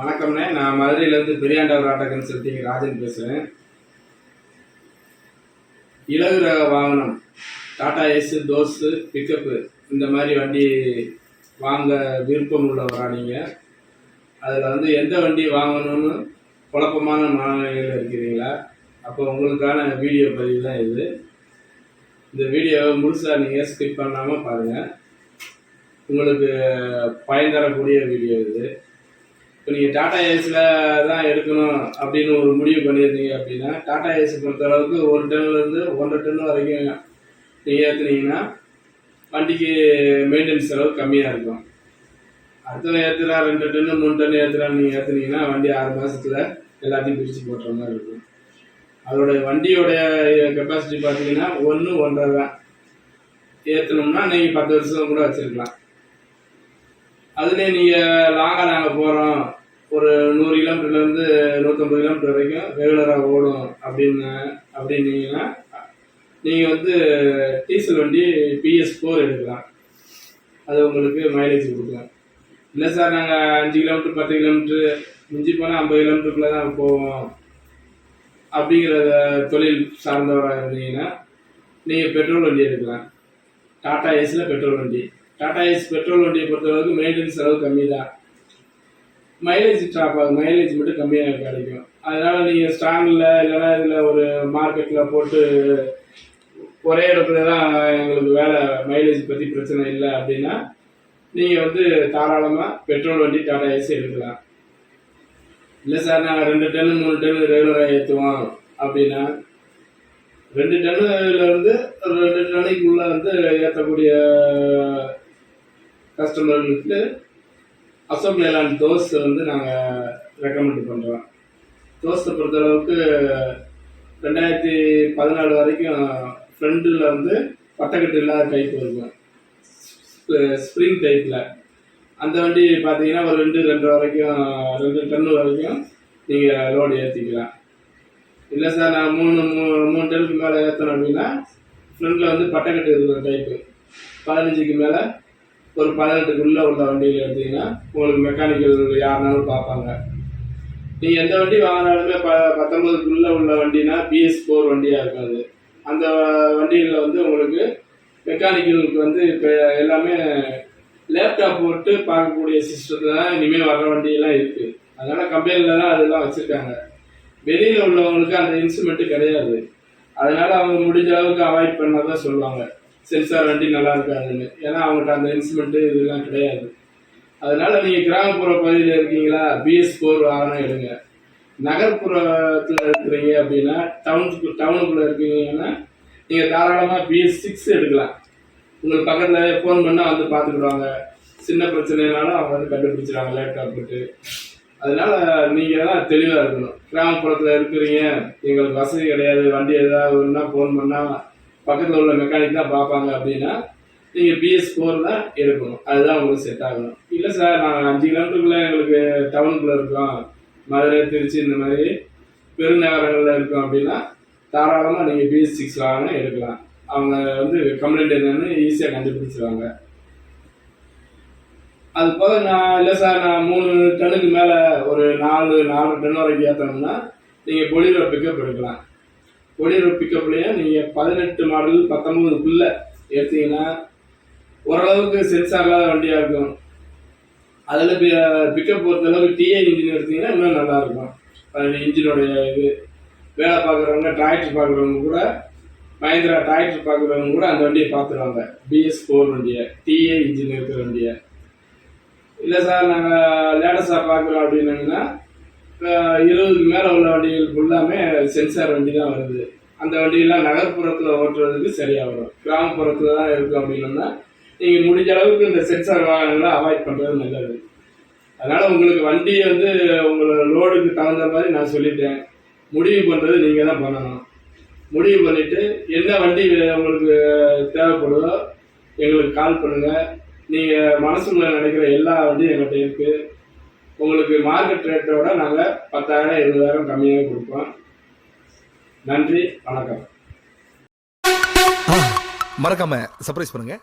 வணக்கம்ண்ணே. நான் மதுரையிலேருந்து Periyandavar auto consulting Rajan பேசுகிறேன் இலகு ரக வாகனம் டாடா ஏஸு தோஸு பிக்கப்பு இந்த மாதிரி வண்டி வாங்க விருப்பம் உள்ளவரா நீங்கள் அதில் வந்து எந்த வண்டி வாங்கணும்னு குழப்பமான மனநிலையில் இருக்கிறீங்களா? அப்போ உங்களுக்கான வீடியோ பதிவு தான் இது. இந்த வீடியோவை முழுசாக நீங்கள் ஸ்கிப் பண்ணாமல் பாருங்கள் உங்களுக்கு பயன் தரக்கூடிய வீடியோ இது. இப்போ நீங்கள் டாடா ஏஸில் தான் எடுக்கணும் அப்படின்னு ஒரு முடிவு பண்ணியிருந்தீங்க அப்படின்னா டாடா ஏஸ் பொறுத்த அளவுக்கு ஒரு டன்லேருந்து ஒன்றரை டன் வரைக்கும் நீங்கள் ஏற்றுனீங்கன்னா வண்டிக்கு மெயின்டெனன்ஸ் செலவு கம்மியாக இருக்கும். அடுத்தவன் ஏற்றுறா ரெண்டு டன்னு மூணு டன் ஏற்றுறான்னு நீங்கள் ஏற்றுனீங்கன்னா வண்டி ஆறு மாதத்தில் எல்லாத்தையும் பிரித்து போட்டுற மாதிரி இருக்கும். அதோட வண்டியோடைய கெப்பாசிட்டி பார்த்தீங்கன்னா ஒன்று ஒன்றரை தான். ஏற்றணும்னா நீங்கள் பத்து வருஷம் கூட வச்சுருக்கலாம். அதுலேயே நீங்கள் லாங்காக நாங்கள் போகிறோம் ஒரு நூறு கிலோமீட்டர்லேருந்து நூற்றம்பது கிலோமீட்டர் வரைக்கும் ரெகுலராக ஓடும் அப்படின்னு அப்படின்னீங்கன்னா நீங்கள் வந்து டீசல் வண்டி பிஎஸ் ஃபோர் எடுக்கலாம். அது உங்களுக்கு மைலேஜ் கொடுக்கலாம். இல்லை சார் நாங்கள் அஞ்சு கிலோமீட்டர் பத்து கிலோமீட்ரு மிஞ்சி போனால் ஐம்பது கிலோமீட்டருக்குள்ளே தான் போவோம். அப்படிங்கிற தொழில் சார்ந்தவராக இருந்தீங்கன்னா நீங்கள் பெட்ரோல் வண்டி எடுக்கலாம். டாடா ஏஸில் பெட்ரோல் வண்டி. டாடா ஏஸ் பெட்ரோல் வண்டியை பொறுத்தளவுக்கு மெயின்டெனன்ஸ் செலவு கம்மி தான் மைலேஜ் ட்ராப் ஆகும் மைலேஜ் மட்டும் கம்மியாக கிடைக்கும் அதனால் நீங்கள் ஸ்டாண்டில் இல்லைன்னா இதில் ஒரு மார்க்கெட்டில் போட்டு ஒரே இடத்துல தான் எங்களுக்கு வேலை மைலேஜ் பற்றி பிரச்சனை இல்லை அப்படின்னா நீங்கள் வந்து தாராளமாக பெட்ரோல் வண்டி டாடா ஏசி எடுக்கலாம். இல்லை சார் நாங்கள் ரெண்டு டன்னு மூணு டன்னு ரெகுலராக ஏற்றுவோம் அப்படின்னா ரெண்டு டன்னுல இருந்து ரெண்டு டன்னுக்குள்ளே வந்து ஏற்றக்கூடிய கஸ்டமர்களுக்கு அசோக் லேலாண்ட் தோஸ் வந்து நாங்கள் ரெக்கமெண்ட் பண்ணுறோம் தோஸை பொறுத்தளவுக்கு ரெண்டாயிரத்தி பதினாலு வரைக்கும் ஃப்ரெண்டில் வந்து பட்டக்கட்டு இல்லாத டைப் இருக்கும். ஸ்ப்ரிங் டைப்பில் அந்த வண்டி பார்த்தீங்கன்னா ஒரு ரெண்டு ரெண்டு வரைக்கும் ரெண்டு டன்னு வரைக்கும் நீங்கள் லோடு ஏற்றிக்கலாம் இல்லை சார் நான் மூணு மூணு மூணு டன்னுக்கு மேலே ஏற்றணும் அப்படின்னா ஃப்ரெண்டில் வந்து பட்டக்கட்டு இருக்கிற டைப்பு பதினஞ்சுக்கு மேலே ஒரு பதினெட்டுக்குள்ளே உள்ள வண்டியில் எடுத்தீங்கன்னா உங்களுக்கு மெக்கானிக்கல் யாருனாலும் பார்ப்பாங்க. நீங்கள் எந்த வண்டி வாங்கினாலுமே ப பத்தொம்பதுக்குள்ளே உள்ள வண்டினா பிஎஸ் ஃபோர் வண்டியாக இருக்காது. அந்த வண்டிகளில் வந்து உங்களுக்கு மெக்கானிக்கலுக்கு வந்து இப்போ எல்லாமே லேப்டாப் போட்டு பார்க்கக்கூடிய சிஸ்டத்தில் தான் இனிமேல் வர்ற வண்டியெல்லாம் இருக்குது அதனால் கம்பெனியில் தான் அதெல்லாம் வச்சுருக்காங்க. வெளியில் உள்ளவங்களுக்கு அந்த இன்ஸ்ட்ருமெண்ட்டு கிடையாது. அதனால் அவங்க முடிஞ்ச அளவுக்கு அவாய்ட் பண்ணால் தான் சொல்லுவாங்க. சென்சார் வண்டி நல்லா இருக்காதுன்னு ஏன்னா அவங்கள்ட்ட அந்த இன்ஸ்ட்ருமெண்ட்டு இதெல்லாம் கிடையாது. அதனால நீங்கள் கிராமப்புற பகுதியில் இருக்கீங்களா? பிஎஸ் ஃபோர் வாகனம் எடுங்க. நகர்ப்புறத்தில் இருக்கிறீங்க அப்படின்னா டவுனுக்கு டவுனுக்குள்ளே இருக்கீங்கன்னா நீங்கள் தாராளமாக பிஎஸ் சிக்ஸ் எடுக்கலாம். உங்களுக்கு பக்கத்தில் ஃபோன் பண்ணால் வந்து பார்த்துக்குடுவாங்க சின்ன பிரச்சனைனாலும் அவங்க வந்து கண்டுபிடிச்சிடுவாங்க லேப்டாப் போட்டு அதனால நீங்கள் தான் தெளிவாக இருக்கணும். கிராமப்புறத்தில் இருக்கிறீங்க எங்களுக்கு வசதி கிடையாது. வண்டி ஏதாவது ஒன்றா ஃபோன் பண்ணால் பக்கத்தில் உள்ள மெக்கானிக் தான் பார்ப்பாங்க அப்படின்னா நீங்கள் பிஎஸ் ஃபோர் தான் எடுக்கணும். அதுதான் உங்களுக்கு செட் ஆகணும். இல்லை சார் நாங்கள் அஞ்சு கிலோமீட்டருக்குள்ளே எங்களுக்கு டவுனுக்குள்ளே இருக்கோம் மதுரை திருச்சி இந்த மாதிரி பெருநகரங்களில் இருக்கோம் அப்படின்னா தாராளமாக நீங்கள் பிஎஸ் சிக்ஸ் வாங்கினா எடுக்கலாம். அவங்க வந்து கம்ப்ளைண்ட் என்னென்னு ஈஸியாக கண்டுபிடிச்சிருவாங்க. அது போக நான் இல்லை சார் நான் மூணு டன்னுக்கு மேலே ஒரு நாலு நாலு டன் வரைக்கும் ஏற்றணும்னா நீங்கள் பொலிரோ பிக்கப் எடுக்கலாம். கொடியூர் பிக்கப்லேயும் நீங்கள் பதினெட்டு மாடல் பத்தொம்போதுக்குள்ளே எடுத்தீங்கன்னா ஓரளவுக்கு சென்சாகாத வண்டியாக இருக்கும். அதில் பிக்கப் பொறுத்தளவுக்கு டிஏ இன்ஜின் எடுத்தீங்கன்னா இன்னும் நல்லாயிருக்கும். அதில் இன்ஜினுடைய இது. வேலை பார்க்குறவங்க டிராக்டர் பார்க்குறவங்க கூட மஹேந்திரா டிராக்டர் பார்க்குறவங்க கூட அந்த வண்டியை பார்த்துருவாங்க. பிஎஸ் ஃபோர் வண்டியை டிஏ இன்ஜின் இருக்கிற வண்டியை. இல்லை சார் நாங்கள் லேட்டஸ்டாக பார்க்குறோம் அப்படின்னாங்கன்னா இருபதுக்கு மேலே உள்ள வண்டிகள் ஃபுல்லாமே சென்சார் வண்டி தான் வருது. அந்த வண்டியெல்லாம் நகர்ப்புறத்தில் ஓட்டுறதுக்கு சரியாக வரும் கிராமப்புறத்தில் தான் இருக்கும் அப்படின்னா நீங்கள் முடிஞ்ச அளவுக்கு இந்த சென்சார் வாகனங்களை அவாய்ட் பண்ணுறது நல்லது. அதனால் உங்களுக்கு வண்டி வந்து உங்களோட லோடுக்கு தகுந்த மாதிரி நான் சொல்லிட்டேன். முடிவு பண்ணுறது நீங்கள் தான் பண்ணணும். முடிவு பண்ணிவிட்டு என்ன வண்டி உங்களுக்கு தேவைப்படுதோ எங்களுக்கு கால் பண்ணுங்கள் நீங்கள் மனசுக்குள்ள நினைக்கிற எல்லா வண்டியும் எங்கள்கிட்ட இருக்குது உங்களுக்கு மார்க்கெட் ரேட்டோட நாங்கள் பத்தாயிரம் இருபதாயிரம் கம்மியாக கொடுப்போம். நன்றி வணக்கம். மறக்காம சர்ப்ரைஸ் பண்ணுங்க.